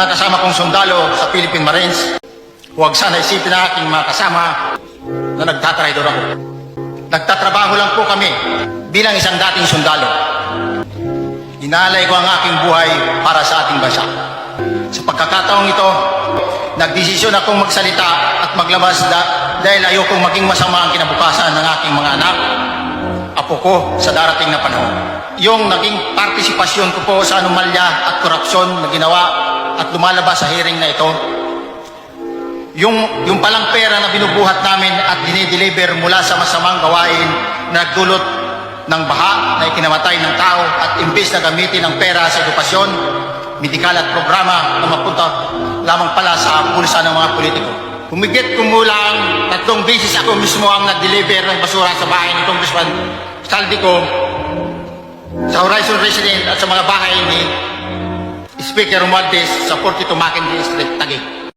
Mga kasama kong sundalo sa Philippine Marines, huwag sana isipin na aking mga kasama na nagtatraidor ako. Nagtatrabaho lang po kami bilang isang dating sundalo. Inalay ko ang aking buhay para sa ating bansa. Sa pagkakataong ito, nagdesisyon akong magsalita at maglabas da- dahil ayokong maging masama ang kinabukasan ng aking mga anak, apo ko sa darating na panahon. Yung naging partisipasyon ko po sa anomalya at korupsyon na ginawa at lumalabas sa hearing na ito, yung, yung palang pera na binubuhat namin at dinideliver mula sa masamang gawain na nagdulot ng baha na ikinamatay ng tao at imbis na gamitin ang pera sa edukasyon, medikal at programa na mapunta lamang pala sa bulsa ng mga politiko. Humigit kumulang tatlong beses ako mismo ang nag-deliver ng basura sa bahay ni Congressman Saldico sa Horizon Resident at sa mga bahay ni Speaker Romualdez sa 42 Mackenzie Street, Taguig.